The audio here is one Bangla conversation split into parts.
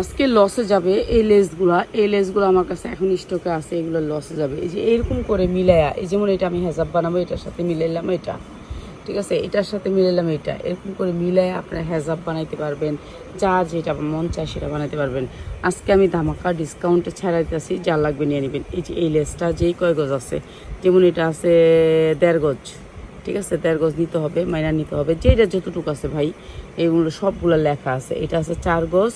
আজকে লসে যাবে এই লেসগুলা এই লেসগুলো আমার কাছে এখন স্টকে আছে, এগুলো লসে যাবে। এই যে এরকম করে মিলাইয়া এই যেমন এটা আমি হেজাব বানাবো, এটার সাথে মিলাইলাম এটা। ঠিক আছে? এটার সাথে মিলাইলাম এটা। এরকম করে মিলাইয়া আপনার হেজাব বানাইতে পারবেন। যা যেটা মন চায় সেটা বানাইতে পারবেন। আজকে আমি ধামাকা ডিসকাউন্টে ছাড়া দিতেছি, যা লাগবে নিয়ে নেবেন। এই যে এই লেসটা যেই কয় গজ আছে, যেমন এটা আছে দেড় গজ। ঠিক আছে? দেড় গজ নিতে হবে মাইনা নিতে হবে। যেটা যতটুকু আছে ভাই এইগুলো সবগুলো লেখা আছে। এটা আছে চার গজ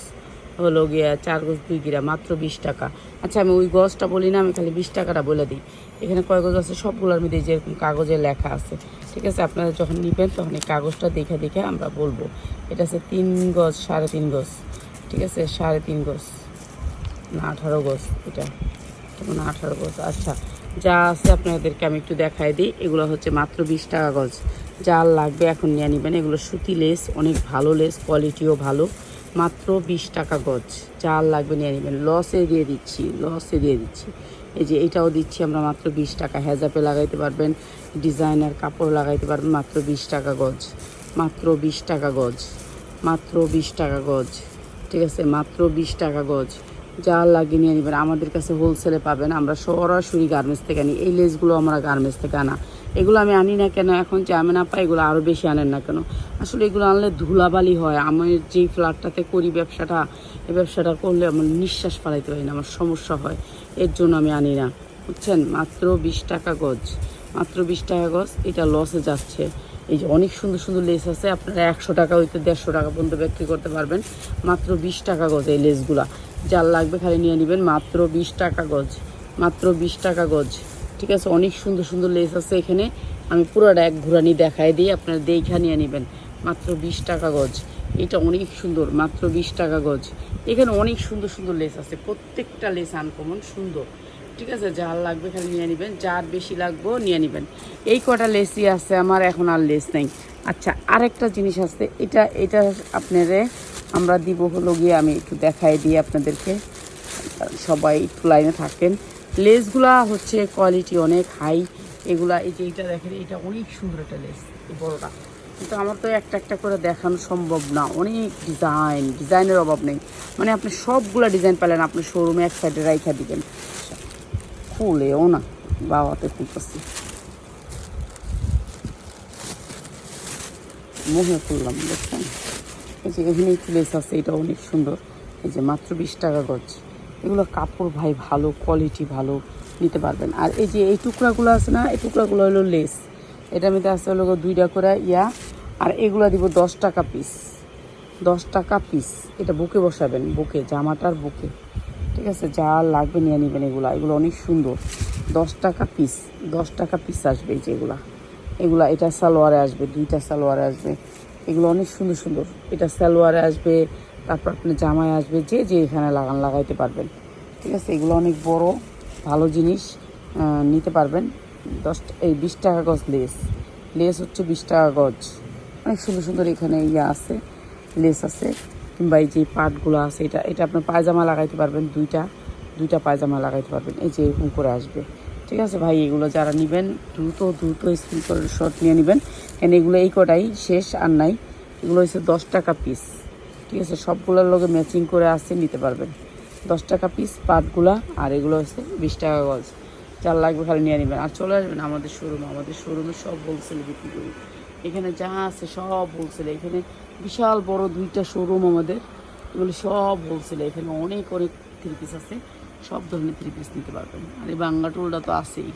হলো গিয়া চার গজ দুই গিরা, মাত্র বিশ টাকা। আচ্ছা আমি ওই গজটা বলি না, আমি খালি বিশ টাকাটা বলে দিই। এখানে কয় গজ আছে? সবগুলোর মধ্যে যেরকম কাগজে লেখা আছে। ঠিক আছে, আপনারা যখন নেবেন তখন এই কাগজটা দেখে দেখে আমরা বলব। এটা আছে তিন গজ, সাড়ে তিন গজ। ঠিক আছে, সাড়ে তিন গজ। না, আঠারো গজ এটা। তখন আঠারো গজ? আচ্ছা যা আছে আপনাদেরকে আমি একটু দেখাই দিই। এগুলো হচ্ছে মাত্র বিশ টাকা গজ। যা লাগবে এখন নিয়ে নেবেন। এগুলো সুতি লেস, অনেক ভালো লেস কোয়ালিটিও ভালো। মাত্র বিশ টাকা গজ। যা লাগবে নিয়ে নেবেন। লসে দিয়ে দিচ্ছি, লসে দিয়ে দিচ্ছি। এই যে এটাও দিচ্ছি আমরা মাত্র বিশ টাকা। হেজাপে লাগাইতে পারবেন, ডিজাইনার কাপড় লাগাইতে পারবেন, মাত্র বিশ টাকা গজ। মাত্র বিশ টাকা গজ, মাত্র বিশ টাকা গজ, ঠিক আছে? মাত্র বিশ টাকা গজ। যা লাগিয়ে নিয়ে নেবেন। আমাদের কাছে হোলসেলে পাবেন। আমরা সরাসরি গার্মেন্টস থেকে আনি। এই লেসগুলো আমরা গার্মেন্টস থেকে আনা। এগুলো আমি আনি না কেন? এখন যে আমি না পাই এগুলো আরও বেশি আনেন না কেন? আসলে এগুলো আনলে ধুলাবালি হয়। আমি যেই ফ্ল্যাটটাতে করি ব্যবসাটা এই ব্যবসাটা করলে আমার নিঃশ্বাস পালাইতে পারি না, আমার সমস্যা হয়। এর জন্য আমি আনি না। বুঝছেন? মাত্র বিশ টাকা গজ। মাত্র বিশ টাকা গজ, এটা লসে যাচ্ছে। এই যে অনেক সুন্দর সুন্দর লেস আছে, আপনারা একশো টাকা হইতে দেড়শো টাকা পর্যন্ত বিক্রি করতে পারবেন। মাত্র বিশ টাকা গজ এই লেসগুলা যার লাগবে খালি নিয়ে নেবেন মাত্র বিশ টাকা গজ। মাত্র বিশ টাকা গজ। ঠিক আছে, অনেক সুন্দর সুন্দর লেস আছে এখানে। আমি পুরোটা এক ঘুরানি দেখাই দিই, আপনারা দেখা নিয়ে নেবেন। মাত্র বিশ টাকা গজ। এটা অনেক সুন্দর, মাত্র বিশ টাকা গজ। এখানে অনেক সুন্দর সুন্দর লেস আছে, প্রত্যেকটা লেস আনকমন সুন্দর। ঠিক আছে, যার লাগবে খালি নিয়ে নেবেন, যার বেশি লাগবে নিয়ে নেবেন। এই কটা লেসই আছে, আমার এখন আর লেস নেই। আচ্ছা আরেকটা জিনিস আছে, এটা এটা আপনারে আমরা দিব হলো গিয়ে, আমি একটু দেখাই দিই আপনাদেরকে। সবাই একটু লাইনে থাকেন। লেসগুলা হচ্ছে কোয়ালিটি অনেক হাই এগুলা এই যে এইটা দেখেন এটা অনেক সুন্দর একটা লেস, এই বড়টা। কিন্তু আমার তো একটা একটা করে দেখানো সম্ভব না। অনেক ডিজাইন ডিজাইনের অভাব নেই। মানে আপনি সবগুলা ডিজাইন পেলেন, আপনি শোরুমে এক সাইডে রাইখা দিবেন। খুলেও না, বাবাতে খুলতেছি। মুখে খুললাম, দেখছেন? এই যে এখানে একটু লেস আছে এটা অনেক সুন্দর। এই যে মাত্র বিশ টাকা গজ। এগুলো কাপড় ভাই ভালো কোয়ালিটি ভালো, নিতে পারবেন। আর এই যে এই টুকরাগুলো আছে না, এই টুকরাগুলো হলো লেস এটা মধ্যে আছে হলো দুইটা করে, ইয়া। আর এগুলো দিব দশ টাকা পিস দশ টাকা পিস এটা বুকে বসাবেন, বুকে, জামাটার বুকে। ঠিক আছে, যা লাগবে নিয়ে নেবেন এগুলো। এগুলো অনেক সুন্দর। দশ টাকা পিস দশ টাকা পিস আসবে এই যে এগুলা। এগুলা, এটা সালোয়ারে আসবে, দুইটা সালোয়ারে আসবে। এগুলো অনেক সুন্দর সুন্দর। এটা সালোয়ারে আসবে তারপর আপনি জামায় আসবে, যে যে এখানে লাগান লাগাইতে পারবেন। ঠিক আছে, এগুলো অনেক বড়, ভালো জিনিস নিতে পারবেন। দশ এই বিশ টাকা গজ লেস। লেস হচ্ছে বিশ টাকা গজ। অনেক সুন্দর সুন্দর এখানে ইয়ে আছে, লেস আছে, কিংবা এই যে পাটগুলো আছে, এটা এটা আপনার পায়জামা লাগাইতে পারবেন, দুইটা দুইটা পায়জামা লাগাইতে পারবেন। এই যে এরকম করে আসবে। ঠিক আছে ভাই, এগুলো যারা নেবেন, দ্রুত দ্রুত স্ক্রিন করে শর্ট নিয়ে নেবেন। কেন এগুলো এই কটাই শেষ, আর নাই। এগুলো হচ্ছে দশ টাকা পিস ঠিক আছে, সবগুলোর লগে ম্যাচিং করে আসছে, নিতে পারবেন। দশ টাকা পিস পাটগুলা, আর এগুলো হচ্ছে বিশ টাকা গজ। যার লাগবে খালি নিয়ে নেবেন। আর চলে আসবেন আমাদের শোরুম আমাদের শোরুমে সব হোলসেলে বিক্রি করি। এখানে যা আছে সব হোলসেলে এখানে বিশাল বড় দুইটা শোরুম আমাদের। এগুলো সব হোলসেলে এখানে অনেক অনেক থ্রি পিস আছে। সব ধরনের থ্রি পিস নিতে পারবেন। আর এই বাংলা টোলটা তো আছেই।